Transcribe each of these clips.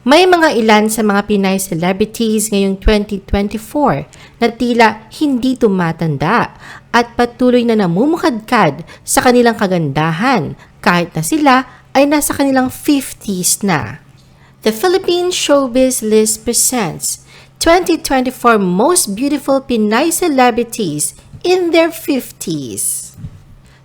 May mga ilan sa mga Pinay celebrities ngayong 2024 na tila hindi tumatanda at patuloy na namumukadkad sa kanilang kagandahan kahit na sila ay nasa kanilang 50s na. The Philippine Showbiz List presents 2024 Most Beautiful Pinay Celebrities in their 50s.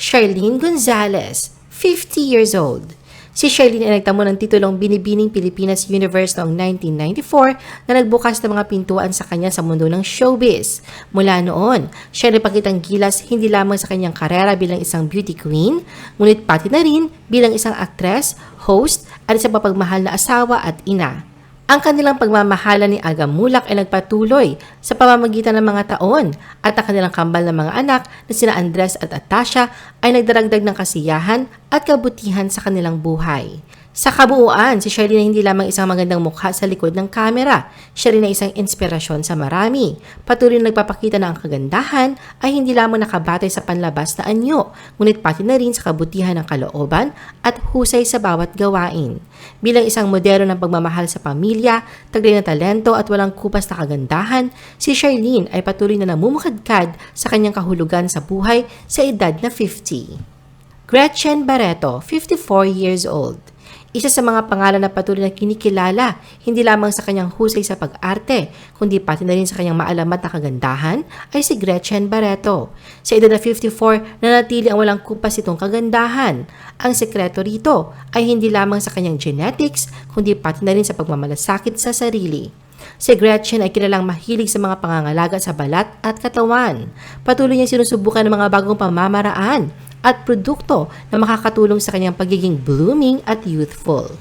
Charlene Gonzalez, 50 years old. Si Charlene ay nagtamo ng titulong Binibining Pilipinas Universe noong 1994 na nagbukas ng mga pintuan sa kanya sa mundo ng showbiz. Mula noon, siya ay napakitang gilas hindi lamang sa kanyang karera bilang isang beauty queen, ngunit pati na rin bilang isang actress, host, at isang papagmahal na asawa at ina. Ang kanilang pagmamahala ni Aga Mulak ay nagpatuloy sa pamamagitan ng mga taon at ang kanilang kambal na mga anak na sina Andres at Atasha ay nagdaragdag ng kasiyahan at kabutihan sa kanilang buhay. Sa kabuuan, si Shirley na hindi lamang isang magandang mukha sa likod ng kamera, siya rin ay isang inspirasyon sa marami. Patuloy na nagpapakita na ang kagandahan ay hindi lamang nakabatay sa panlabas na anyo, ngunit pati na rin sa kabutihan ng kalooban at husay sa bawat gawain. Bilang isang modelo ng pagmamahal sa pamilya, taglay na talento at walang kupas na kagandahan, si Charlene ay patuloy na namumukadkad sa kanyang kahulugan sa buhay sa edad na 50. Gretchen Barreto, 54 years old. Isa sa mga pangalan na patuloy na kinikilala, hindi lamang sa kanyang husay sa pag-arte, kundi pati na rin sa kanyang maalamat na kagandahan, ay si Gretchen Barreto. Sa edad na 54, nanatili ang walang kupas itong kagandahan. Ang sekreto rito ay hindi lamang sa kanyang genetics, kundi pati na rin sa pagmamalasakit sa sarili. Si Gretchen ay kilalang mahilig sa mga pangangalaga sa balat at katawan. Patuloy niyang sinusubukan ng mga bagong pamamaraan at produkto na makakatulong sa kanyang pagiging blooming at youthful.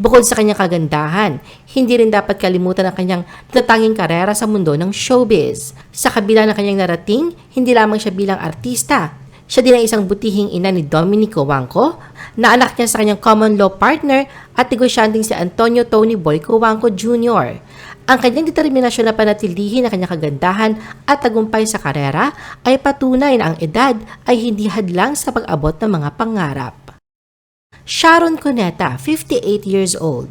Bukod sa kanyang kagandahan, hindi rin dapat kalimutan ang kanyang natatanging karera sa mundo ng showbiz. Sa kabila ng kanyang narating, hindi lamang siya bilang artista, siya din ang isang butihing ina ni Dominico Wangco, na anak niya sa kanyang common law partner at negosyanteng si Antonio Tony Boyco Wangco Jr. Ang kanyang determinasyon na panatilihin ang kanyang kagandahan at tagumpay sa karera ay patunay na ang edad ay hindi hadlang sa pag-abot ng mga pangarap. Sharon Cuneta, 58 years old.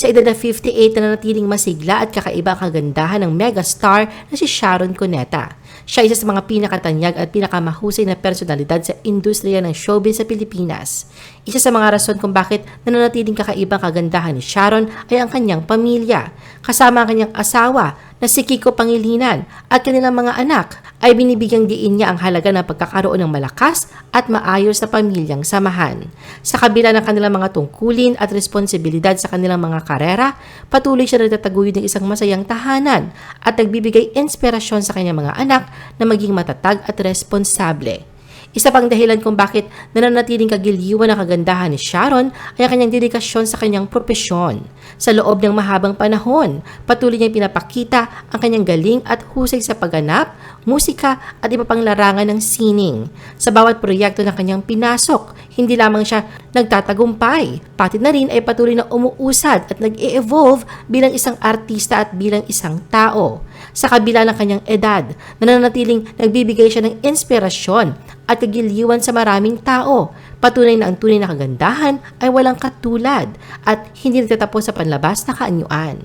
Sa edad na 58 na nanatiling masigla at kakaiba kagandahan ng megastar na si Sharon Cuneta. Siya isa sa mga pinakatanyag at pinakamahusay na personalidad sa industriya ng showbiz sa Pilipinas. Isa sa mga rason kung bakit nananatiling kakaibang kagandahan ni Sharon ay ang kanyang pamilya. Kasama ang kanyang asawa na si Kiko Pangilinan at kanilang mga anak ay binibigyang diin niya ang halaga ng pagkakaroon ng malakas at maayos na pamilyang samahan. Sa kabila ng kanilang mga tungkulin at responsibilidad sa kanilang mga karera, patuloy siya nagtataguyod ng isang masayang tahanan at nagbibigay inspirasyon sa kanyang mga anak na maging matatag at responsable. Isa pang dahilan kung bakit nananatiling kagiliwan ang kagandahan ni Sharon ay ang kanyang dedikasyon sa kanyang propesyon. Sa loob ng mahabang panahon, patuloy niyang pinapakita ang kanyang galing at husay sa pagganap, musika at iba pang larangan ng sining. Sa bawat proyekto na kanyang pinasok, hindi lamang siya nagtatagumpay, pati na rin ay patuloy na umuusad at nag-e-evolve bilang isang artista at bilang isang tao. Sa kabila ng kanyang edad, nananatiling nagbibigay siya ng inspirasyon at kagiliwan sa maraming tao. Patunay na ang tunay na kagandahan ay walang katulad at hindi nagtatapos sa panlabas na kaanyuan.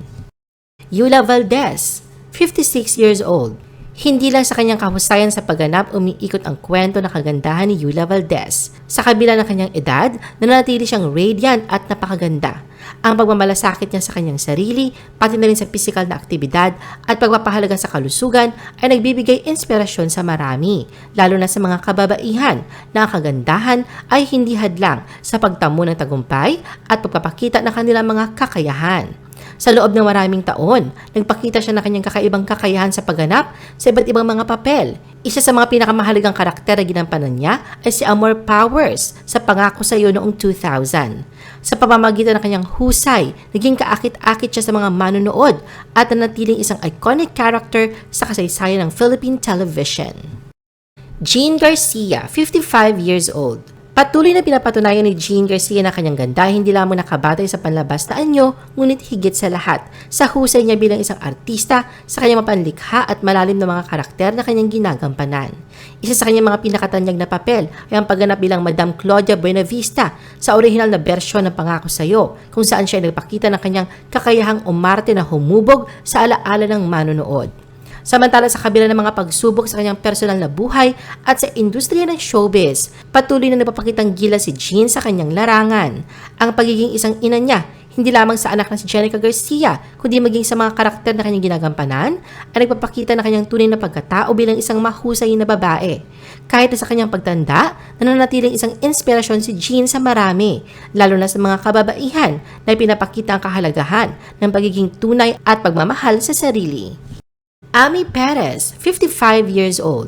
Yula Valdez, 56 years old. Hindi lang sa kanyang kahusayan sa pagganap umiikot ang kwento na kagandahan ni Yula Valdez. Sa kabila ng kanyang edad, nananatili siyang radiant at napakaganda. Ang pagmamalasakit niya sa kanyang sarili, pati na rin sa pisikal na aktibidad at pagpapahalaga sa kalusugan ay nagbibigay inspirasyon sa marami, lalo na sa mga kababaihan na ang kagandahan ay hindi hadlang sa pagtamo ng tagumpay at pagpapakita ng kanilang mga kakayahan. Sa loob ng maraming taon, nagpakita siya ng kanyang kakaibang kakayahan sa pagganap sa iba't ibang mga papel. Isa sa mga pinakamahalagang karakter na ginampanan niya ay si Amor Powers sa Pangako sa iyo noong 2000. Sa pamamagitan ng kanyang husay, naging kaakit-akit siya sa mga manonood at nanatiling isang iconic character sa kasaysayan ng Philippine television. Jean Garcia, 55 years old. Patuloy na pinapatunayan ni Jean Garcia na kanyang ganda hindi lamang nakabatay sa panlabas na anyo, ngunit higit sa lahat, sa husay niya bilang isang artista, sa kanyang mapanlikha at malalim na mga karakter na kanyang ginagampanan. Isa sa kanyang mga pinakatanyag na papel ay ang pagganap bilang Madam Claudia Buenavista sa orihinal na bersyon ng Pangako Sa'yo, kung saan siya nagpakita ng kanyang kakayahang umarte na humubog sa alaala ng manonood. Samantala sa kabila ng mga pagsubok sa kanyang personal na buhay at sa industriya ng showbiz, patuloy na nagpapakitang gila si Jean sa kanyang larangan. Ang pagiging isang ina niya, hindi lamang sa anak na si Jenica Garcia, kundi maging sa mga karakter na kanyang ginagampanan, ay nagpapakita na kanyang tunay na pagkatao bilang isang mahusay na babae. Kahit sa kanyang pagtanda, nananatiling isang inspirasyon si Jean sa marami, lalo na sa mga kababaihan na pinapakita ang kahalagahan ng pagiging tunay at pagmamahal sa sarili. Ami Perez, 55 years old.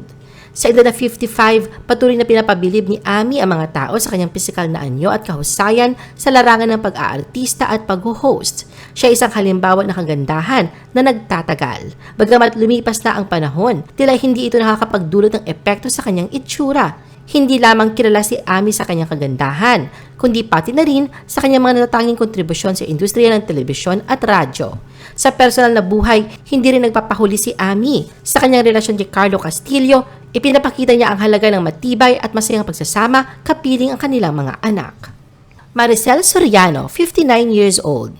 Sa edad na 55, patuloy na pinapabilib ni Ami ang mga tao sa kanyang pisikal na anyo at kahusayan sa larangan ng pag-aartista at pag-host. Siya isang halimbawa ng kagandahan na nagtatagal. Bagamat lumipas na ang panahon, tila hindi ito nakakapagdulot ng epekto sa kanyang itsura. Hindi lamang kilala si Ami sa kanyang kagandahan, kundi pati na rin sa kanyang mga natatanging kontribusyon sa industriya ng telebisyon at radyo. Sa personal na buhay, hindi rin nagpapahuli si Ami. Sa kanyang relasyon kay Carlo Castillo, ipinapakita niya ang halaga ng matibay at masayang pagsasama kapiling ang kanilang mga anak. Maricel Soriano, 59 years old.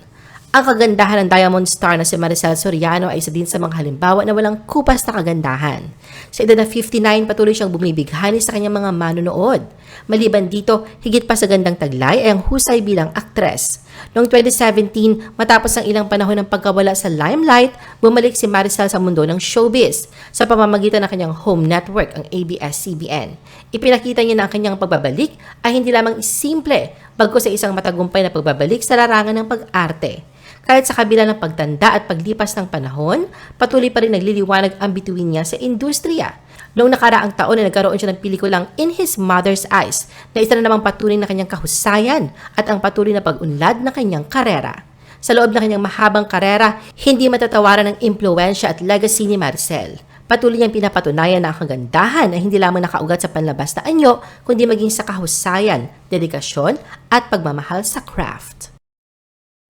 Ang kagandahan ng Diamond Star na si Maricel Soriano ay isa din sa mga halimbawa na walang kupas na kagandahan. Sa edad na 59, patuloy siyang bumibighani sa kanyang mga manonood. Maliban dito, higit pa sa gandang taglay ay ang husay bilang aktres. Noong 2017, matapos ang ilang panahon ng pagkawala sa limelight, bumalik si Maricel sa mundo ng showbiz sa pamamagitan ng kanyang home network, ang ABS-CBN. Ipinakita niya na ang kanyang pagbabalik ay hindi lamang simple, bagko sa isang matagumpay na pagbabalik sa larangan ng pag-arte. Kahit sa kabila ng pagtanda at paglipas ng panahon, patuloy pa rin nagliliwanag ang bituin niya sa industriya. Noong nakaraang taon na nagkaroon siya ng pelikulang In His Mother's Eyes na isa na namang patuloy na kanyang kahusayan at ang patuloy na pag-unlad na kanyang karera. Sa loob ng kanyang mahabang karera, hindi matatawaran ng impluensya at legacy ni Marcel. Patuloy niyang pinapatunayan na ang kagandahan ay hindi lamang nakaugat sa panlabas na anyo, kundi maging sa kahusayan, dedikasyon at pagmamahal sa craft.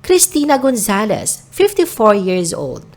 Christina Gonzalez, 54 years old.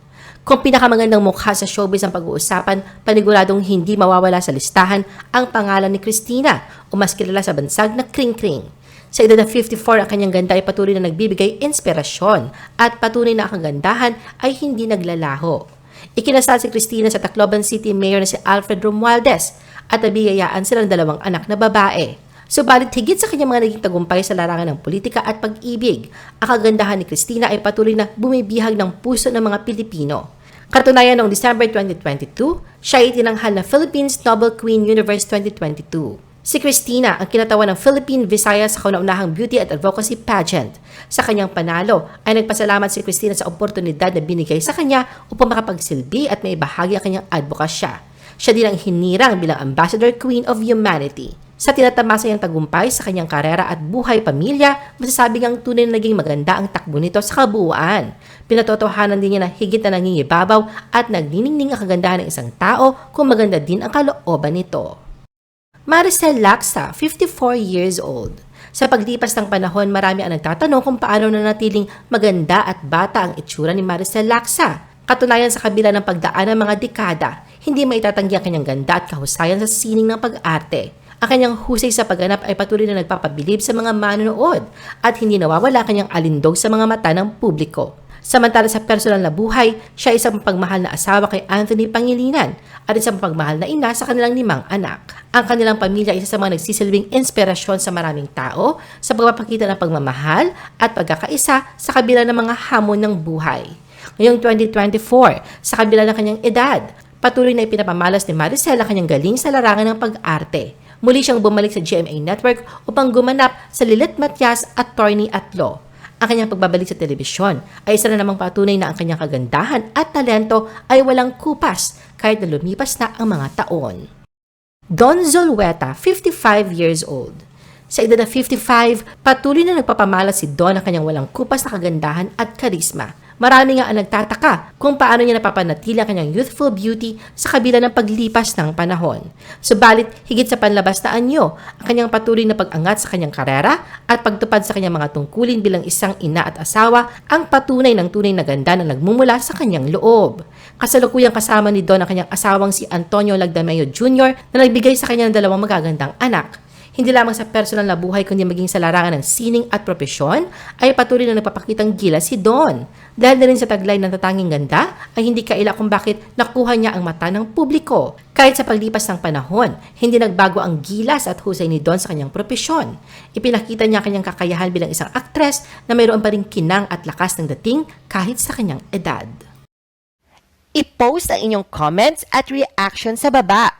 Kung pinakamagandang mukha sa showbiz ang pag-uusapan, paniguradong hindi mawawala sa listahan ang pangalan ni Christina o mas kilala sa bansag na Kring Kring. Sa edad na 54, ang kanyang ganda ay patuloy na nagbibigay inspirasyon at patuloy na kagandahan ay hindi naglalaho. Ikinasal si Christina sa Tacloban City Mayor na si Alfred Romualdez at nabiyayaan sila ng dalawang anak na babae. Subalit higit sa kanyang mga naging tagumpay sa larangan ng politika at pag-ibig, ang kagandahan ni Christina ay patuloy na bumibihag ng puso ng mga Pilipino. Katunayan noong December 2022, siya ay tinanghal na Philippines Nobel Queen Universe 2022. Si Christina ang kinatawan ng Philippine Visayas sa kauna-unahang beauty at advocacy pageant. Sa kanyang panalo ay nagpasalamat si Christina sa oportunidad na binigay sa kanya upang makapagsilbi at may bahagi ang kanyang advokasya. Siya din ang hinirang bilang Ambassador Queen of Humanity. Sa tinatamasa niyang tagumpay sa kanyang karera at buhay pamilya, masasabi ngang tunay na naging maganda ang takbo nito sa kabuuan. Pinatotohanan din niya na higit na nangingibabaw at nagniningning ang kagandahan ng isang tao kung maganda din ang kalooban nito. Maricel Laksa, 54 years old. Sa paglipas ng panahon, marami ang nagtatanong kung paano nanatiling maganda at bata ang itsura ni Maricel Laksa. Katunayan sa kabila ng pagdaan ng mga dekada, hindi maitatanggi ang kanyang ganda at kahusayan sa sining ng pag-arte. Ang kanyang husay sa pagganap ay patuloy na nagpapabilib sa mga manonood at hindi nawawala kanyang alindog sa mga mata ng publiko. Samantala sa personal na buhay, siya isang pagmahal na asawa kay Anthony Pangilinan at isang pagmahal na ina sa kanilang limang anak. Ang kanilang pamilya ay isa sa mga nagsisilbing inspirasyon sa maraming tao sa pagpapakita ng pagmamahal at pagkakaisa sa kabila ng mga hamon ng buhay. Ngayong 2024, sa kabila ng kanyang edad, patuloy na ipinapamalas ni Maricel ang kanyang galing sa larangan ng pag-arte muli siyang bumalik sa GMA Network upang gumanap sa Lilit Matias at Attorney at Law. Ang kanyang pagbabalik sa telebisyon ay isa na namang patunay na ang kanyang kagandahan at talento ay walang kupas kahit na lumipas na ang mga taon. Don Zolweta, 55 years old. Sa edad na 55, patuloy na nagpapamala si Don ang kanyang walang kupas na kagandahan at karisma. Marami nga ang nagtataka kung paano niya napapanatili ang kanyang youthful beauty sa kabila ng paglipas ng panahon. Subalit, higit sa panlabas na anyo, ang kanyang patuloy na pag-angat sa kanyang karera at pagtupad sa kanyang mga tungkulin bilang isang ina at asawa ang patunay ng tunay na ganda na nagmumula sa kanyang loob. Kasalukuyang kasama ni Don ang kanyang asawang si Antonio Lagdameo Jr. na nagbigay sa kanya ng dalawang magagandang anak. Hindi lamang sa personal na buhay kundi maging sa larangan ng sining at propesyon ay patuloy na nagpapakitang gila si Don. Dahil na rin sa taglay ng tatanging ganda ay hindi kaila kung bakit nakuha niya ang mata ng publiko. Kahit sa paglipas ng panahon, hindi nagbago ang gilas at husay ni Don sa kanyang propesyon. Ipinakita niya ang kanyang kakayahan bilang isang aktres na mayroon pa rin kinang at lakas ng dating kahit sa kanyang edad. I-post ang inyong comments at reaction sa baba.